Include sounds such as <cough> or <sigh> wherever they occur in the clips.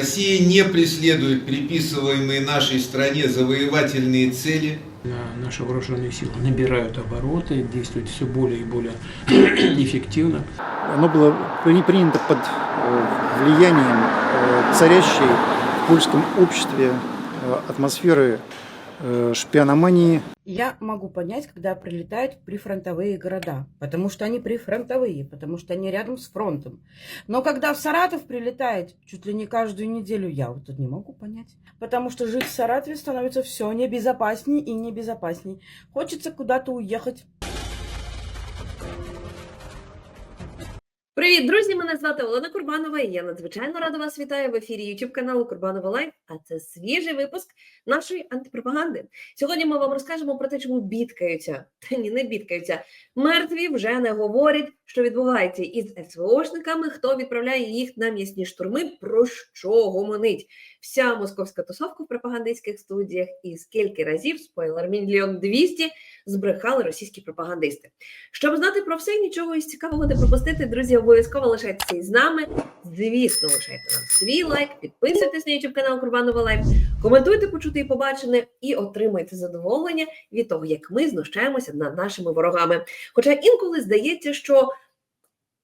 Россия не преследует приписываемые нашей стране завоевательные цели, На- Наши вооруженные силы набирают обороты, действуют все более и более <clears throat> эффективно. Оно было при- принято под э, влиянием э, царящей в польском обществе э, атмосферы шпиономании, Я могу понять, когда прилетают прифронтовые города, потому что они прифронтовые, потому что они рядом с фронтом. Но когда в Саратов прилетает чуть ли не каждую неделю, я вот тут не могу понять. Потому что жить в Саратове становится все небезопасней и небезопасней. Хочется куда-то уехать. Привіт, друзі! Мене звати Олена Курбанова, і я надзвичайно рада вас вітаю в ефірі YouTube каналу Курбанова Лайв. А це свіжий випуск нашої антипропаганди. Сьогодні ми вам розкажемо про те, чому бідкаються. Та ні, не бідкаються. Мертві вже не говорять, що відбувається із СВОшниками, хто відправляє їх на м'ясні штурми, про що гомонить. Вся московська тусовка в пропагандистських студіях і скільки разів спойлер мільйон двісті збрехали російські пропагандисти. Щоб знати про все, нічого із цікавого не пропустити, друзі, обов'язково лишайтеся із нами. Звісно, лишайте нам свій лайк, підписуйтесь на YouTube канал Курбанова Лайв, коментуйте почуте і побачене і отримайте задоволення від того, як ми знущаємося над нашими ворогами. Хоча інколи здається, що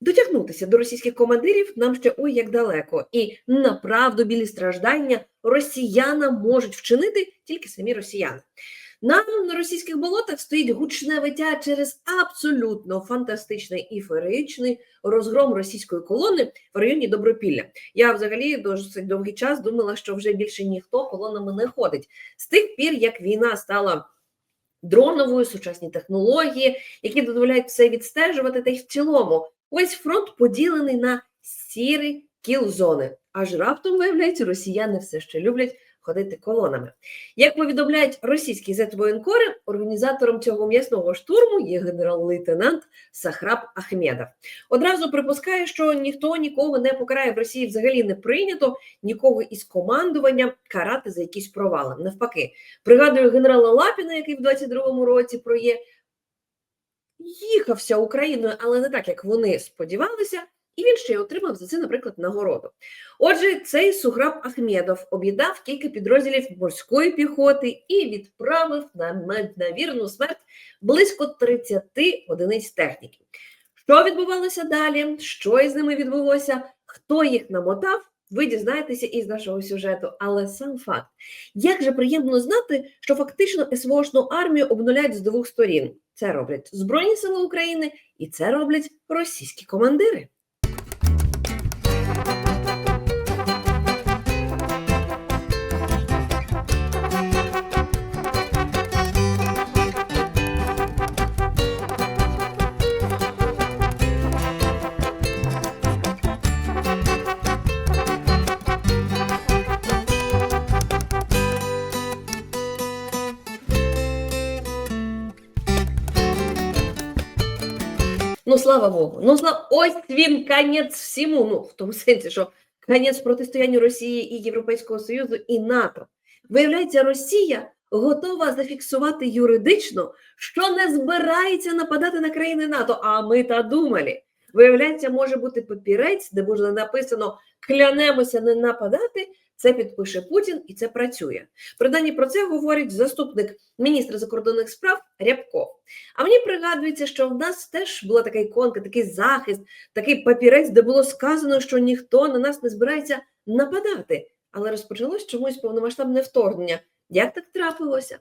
дотягнутися до російських командирів нам ще ой як далеко, і направду білі страждання росіянам можуть вчинити тільки самі росіяни. Нам на російських болотах стоїть гучне виття через абсолютно фантастичний і феєричний розгром російської колони в районі Добропілля. Я взагалі досить довгий час думала, що вже більше ніхто колонами не ходить. З тих пір, як війна стала дроновою, сучасні технології, які дозволяють все відстежувати, та й в цілому весь фронт поділений на сірі кіл-зони. Аж раптом, виявляється, росіяни все ще люблять ходити колонами. Як повідомляють російські зетвоєнкори, організатором цього м'ясного штурму є генерал-лейтенант Сахраб Ахмедов. Одразу припускає, що ніхто нікого не покарає в Росії взагалі не прийнято нікого із командування карати за якісь провали. Навпаки, пригадую генерала Лапіна, який в 22-му році проє їхався Україною, але не так, як вони сподівалися. І він ще й отримав за це, наприклад, нагороду. Отже, цей Суграб Ахмедов об'єднав кілька підрозділів морської піхоти і відправив на, на, вірну смерть близько 30 одиниць техніки. Що відбувалося далі? Що із ними відбулося? Хто їх намотав? Ви дізнаєтеся із нашого сюжету, але сам факт. Як же приємно знати, що фактично СВОшну армію обнуляють з двох сторін. Це роблять Збройні Сили України і це роблять російські командири. Ну, слава Богу. Ну, слава... Ось він конець всьому. Ну, в тому сенсі, що конець протистоянню Росії і Європейського Союзу і НАТО. Виявляється, Росія готова зафіксувати юридично, що не збирається нападати на країни НАТО. А ми та думали. Виявляється, може бути папірець, де буде написано клянемося не нападати. Це підпише Путін і це працює. Принаймні про це говорить заступник міністра закордонних справ Рябков. А мені пригадується, що в нас теж була така іконка, такий захист, такий папірець, де було сказано, що ніхто на нас не збирається нападати. Але розпочалось чомусь повномасштабне вторгнення. Як так трапилося?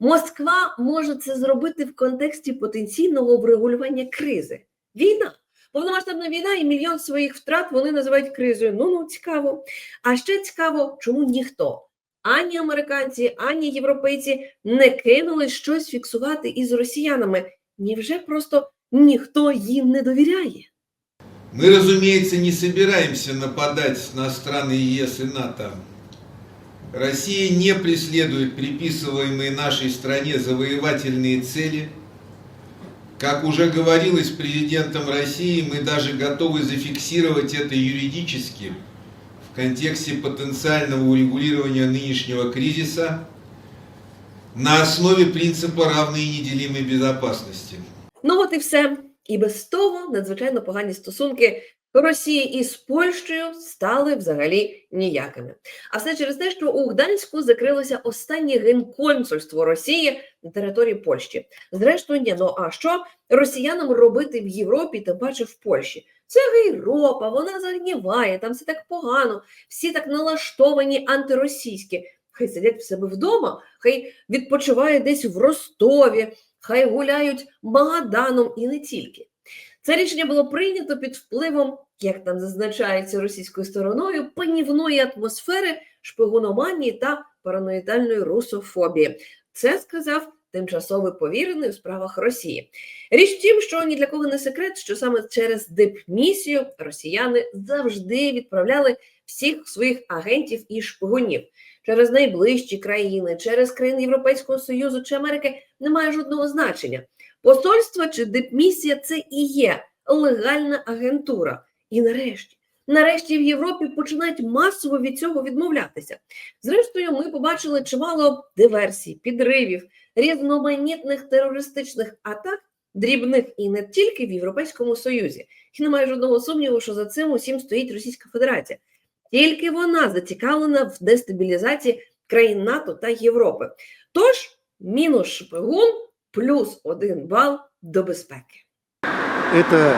Москва може це зробити в контексті потенційного врегулювання кризи. Війна. Повномасштабна війна і мільйон своїх втрат вони називають кризою. Ну ну цікаво. А ще цікаво, чому ніхто ані американці, ані європейці не кинули щось фіксувати із росіянами. Невже просто ніхто їм не довіряє? Мы, разумеется, не собираемся нападать на страны ЕС и НАТО. Россия не преследует приписываемые нашей стране завоевательные цели. Как уже говорилось президентом России, мы даже готовы зафиксировать это юридически в контексте потенциального урегулирования нынешнего кризиса на основе принципа равной и неделимой безопасности. Ну от і все. І без того надзвичайно погані стосунки Росії із Польщею стали взагалі ніякими. А все через те, що у Гданську закрилося останнє генконсульство Росії на території Польщі. Зрештою, ні, ну а що росіянам робити в Європі, тим паче в Польщі? Це Європа, вона загніває, там все так погано, всі так налаштовані антиросійські. Хай сидять в себе вдома, хай відпочивають десь в Ростові, хай гуляють Магаданом і не тільки. Це рішення було прийнято під впливом, як там зазначається російською стороною, панівної атмосфери, шпигуноманії та параноїдальної русофобії. Це сказав тимчасовий повірений у справах Росії. Річ в тім, що ні для кого не секрет, що саме через дипмісію росіяни завжди відправляли всіх своїх агентів і шпигунів через найближчі країни, через країни Європейського Союзу чи Америки немає жодного значення. Посольство чи дипмісія це і є легальна агентура. І нарешті, нарешті в Європі починають масово від цього відмовлятися. Зрештою, ми побачили чимало диверсій, підривів, різноманітних терористичних атак, дрібних і не тільки в Європейському Союзі. І немає жодного сумніву, що за цим усім стоїть Російська Федерація. Тільки вона зацікавлена в дестабілізації країн НАТО та Європи. Тож, мінус шпигун плюс один бал до безпеки. Это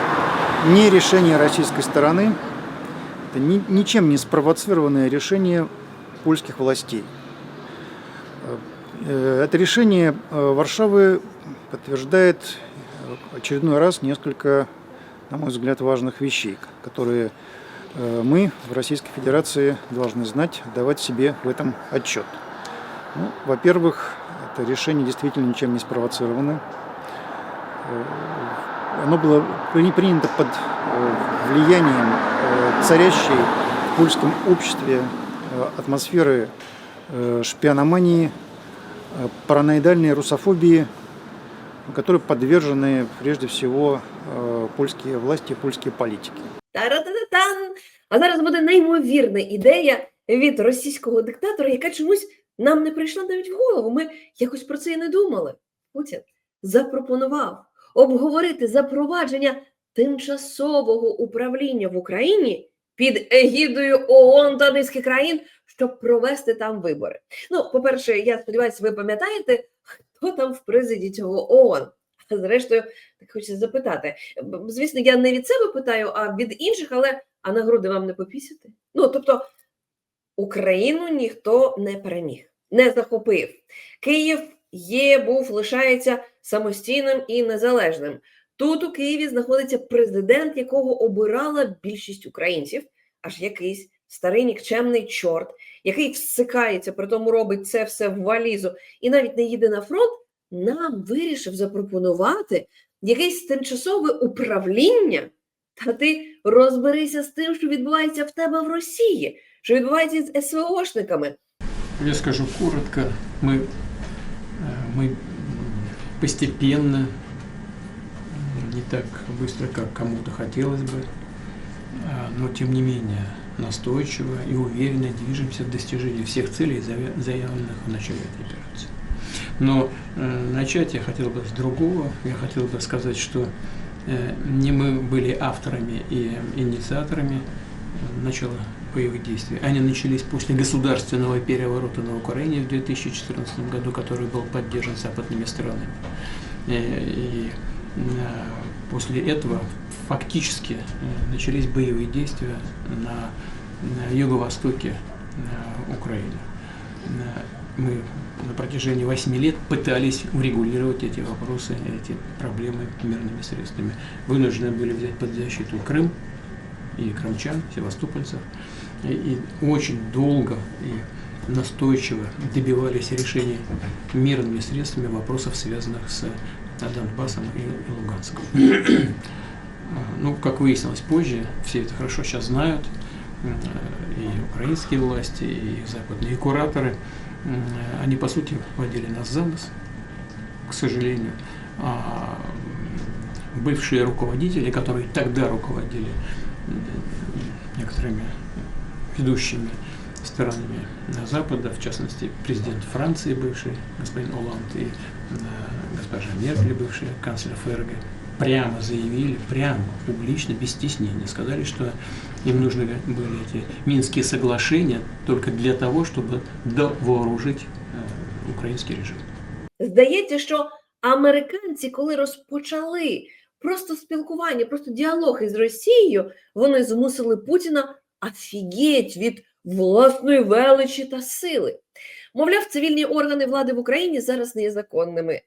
не решение российской стороны, это ни- ничем не спровоцированное решение польских властей. Э, Это решение э, Варшавы подтверждает очередной раз несколько, на мой взгляд, важных вещей, которые э, мы в Российской Федерации должны знать, давать себе в этом отчет. Ну, во-первых, это решение действительно ничем не спровоцировано. Э, Оно было при- принято под э, влиянием э, царящей в польском обществе э, атмосферы э, шпиономании, э, параноидальной русофобии, которой подвержены прежде всего э, польские власти, польские политики. Та-ра-та-та-тан! А зараз буде неймовірна ідея від російського диктатора, яка чомусь нам не прийшла навіть в голову. Ми якось про це і не думали. Путін запропонував обговорити запровадження тимчасового управління в Україні під егідою ООН та низки країн, щоб провести там вибори. Ну, по-перше, я сподіваюся, ви пам'ятаєте, хто там в президії цього ООН. Зрештою, так хочеться запитати. Звісно, я не від себе питаю, а від інших, але а на груди вам не попісяти? Ну, тобто, Україну ніхто не переміг, не захопив. Київ є, був, лишається самостійним і незалежним. Тут у Києві знаходиться президент, якого обирала більшість українців, аж якийсь старий нікчемний чорт, який всикається, при тому робить це все в валізу і навіть не їде на фронт, нам вирішив запропонувати якесь тимчасове управління. Та ти розберися з тим, що відбувається в тебе в Росії, що відбувається з СВОшниками. Я скажу коротко. Мы, э, мы постепенно, м, не так быстро, как кому-то хотелось бы, а, но тем не менее настойчиво и уверенно движемся к достижению всех целей, заявленных в начале этой операции. Но э, начать я хотел бы с другого. Я хотел бы сказать, что э, не мы были авторами и инициаторами э, начала боевых действий. Они начались после государственного переворота на Украине в 2014 году, который был поддержан западными странами. Э, И э, после этого фактически э, начались боевые действия на, юго-востоке Украины. Мы на протяжении восьми лет пытались урегулировать эти вопросы, эти проблемы мирными средствами. Вынуждены были взять под защиту Крым и крымчан, севастопольцев. И, очень долго и настойчиво добивались решения мирными средствами вопросов, связанных с Донбассом и, Луганском. А, Ну, как выяснилось позже, все это хорошо сейчас знают, м, и украинские власти, и западные кураторы, м, они, по сути, водили нас за нос, к сожалению. А бывшие руководители, которые тогда руководили некоторыми ведущими странами Запада, в частности, президент Франции бывший, господин Оланд, и э, госпожа Меркель, бывшая канцлер ФРГ, прямо заявили, прямо, публично, без стеснения, сказали, что им нужны были эти Минские соглашения только для того, чтобы довооружить э, украинский режим. Здається, що американці, коли розпочали просто спілкування, просто діалог із Росією, вони змусили Путіна офігеть від власної величі та сили. Мовляв, цивільні органи влади в Україні зараз не є законними.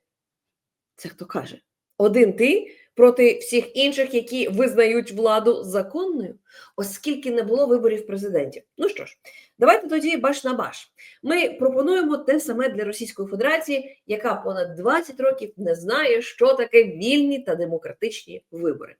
Це хто каже? Один ти проти всіх інших, які визнають владу законною, оскільки не було виборів президентів. Ну що ж, давайте тоді баш на баш. Ми пропонуємо те саме для Російської Федерації, яка понад 20 років не знає, що таке вільні та демократичні вибори.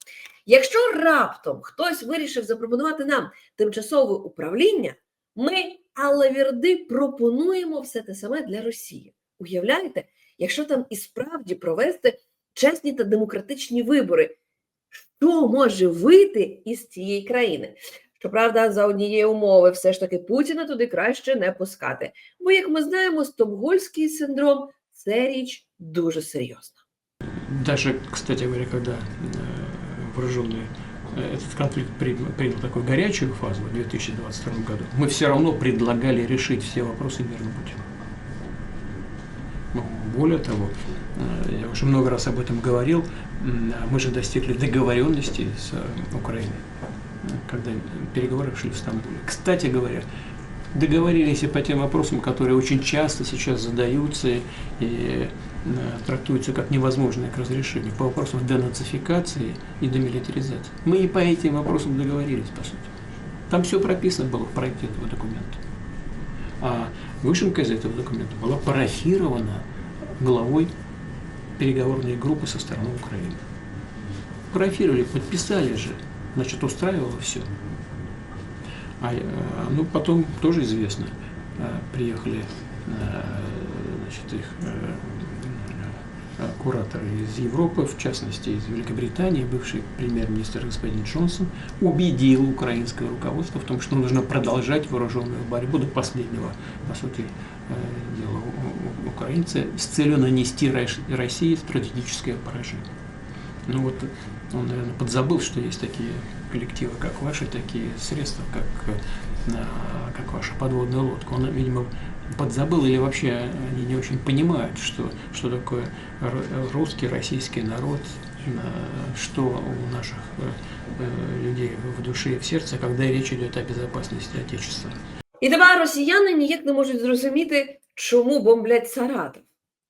Якщо раптом хтось вирішив запропонувати нам тимчасове управління, ми алавірди пропонуємо все те саме для Росії. Уявляєте, якщо там і справді провести чесні та демократичні вибори, що може вийти із цієї країни? Щоправда, за однієї умови, все ж таки Путіна туди краще не пускати. Бо, як ми знаємо, стокгольський синдром це річ дуже серйозна. Даже, кстати говоря, когда э, вооруженные э, этот конфликт при- принял такую горячую фазу в 2022 году, мы все равно предлагали решить все вопросы мирным путем. Ну, более того, э, я уже много раз об этом говорил, м, мы же достигли договоренности с э, Украиной, э, когда переговоры шли в Стамбуле. Кстати говоря, договорились и по тем вопросам, которые очень часто сейчас задаются и трактуются как невозможные к разрешению, по вопросам денацификации и демилитаризации. Мы и по этим вопросам договорились, по сути. Там все прописано было в проекте этого документа. А вышимка из этого документа была парафирована главой переговорной группы со стороны Украины. Парафировали, подписали же, значит, устраивало все. А э, ну, потом тоже известно, э, приехали э, значит, их кураторы из Европы, в частности из Великобритании, бывший премьер-министр господин Джонсон, убедил украинское руководство в том, что нужно продолжать вооруженную борьбу до последнего, по сути, э, дела украинцы с целью нанести Рос- России стратегическое поражение. Ну вот он, наверное, подзабыл, что есть такие коллективы, как ваши, такие средства, как, э, как ваша подводная лодка. Он, видимо, подзабыл или вообще они не очень понимают, что, что такое р- русский, российский народ, э, что у наших э, э, людей в душе и в сердце, когда речь идет о безопасности Отечества. І тепер росіяни ніяк не можуть зрозуміти, чому бомблять Саратов.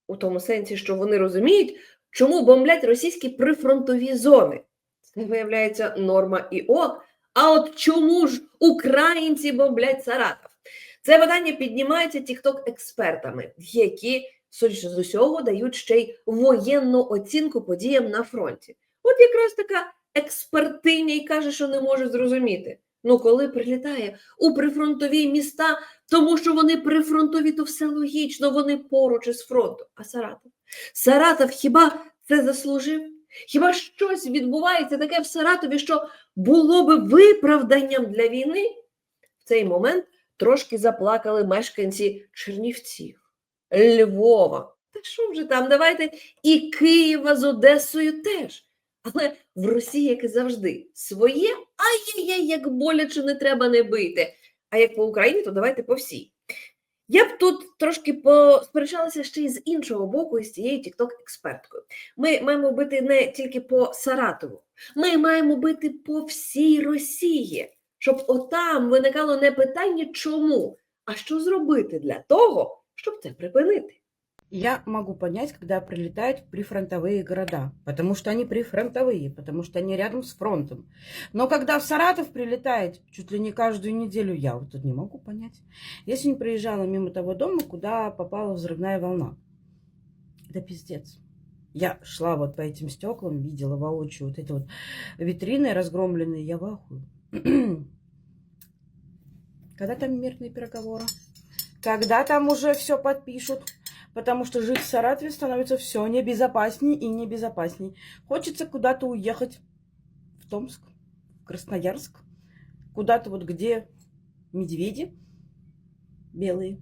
У тому сенсі, що вони розуміють, чому бомблять російські прифронтові зони. Це виявляється норма і ок. А от чому ж українці бомблять Саратов? Це питання піднімається тікток-експертами, які, судячи з усього, дають ще й воєнну оцінку подіям на фронті. От якраз така експертиня і каже, що не може зрозуміти. Ну, коли прилітає у прифронтові міста, тому що вони прифронтові, то все логічно, вони поруч із фронту. А Саратов? Саратов хіба це заслужив? Хіба щось відбувається таке в Саратові, що було би виправданням для війни? В цей момент трошки заплакали мешканці Чернівців, Львова. Та що вже там? Давайте і Києва з Одесою теж. Але в Росії, як і завжди, своє ай-яй-яй, як боляче не треба не бити. А як по Україні, то давайте по всій. Я б тут трошки посперечалася ще й з іншого боку, із цією тікток-експерткою. Ми маємо бити не тільки по Саратову, ми маємо бити по всій Росії, щоб отам виникало не питання чому, а що зробити для того, щоб це припинити. Я могу понять, когда прилетают прифронтовые города, потому что они прифронтовые, потому что они рядом с фронтом. Но когда в Саратов прилетает чуть ли не каждую неделю, я вот тут не могу понять. Я сегодня проезжала мимо того дома, куда попала взрывная волна. Это пиздец. Я шла вот по этим стеклам, видела воочию вот эти вот витрины разгромленные, я в ахуе. Когда там мирные переговоры? Когда там уже все подпишут? Потому что жить в Саратове становится все небезопасней и небезопасней. Хочется куда-то уехать в Томск, в Красноярск, куда-то вот где медведи белые.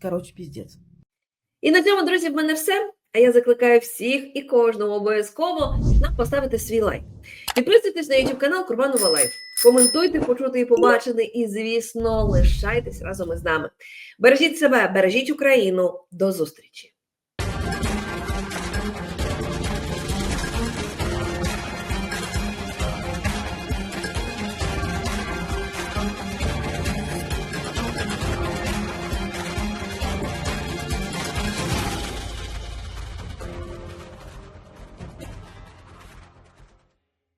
Короче, пиздец. І на цьому, друзі, в мене все. А я закликаю всіх і кожного обов'язково нам поставити свій лайк. Підписуйтесь на YouTube канал Курбанова Лайф. Коментуйте, почути і побачити, і, звісно, лишайтесь разом із нами. Бережіть себе, бережіть Україну. До зустрічі!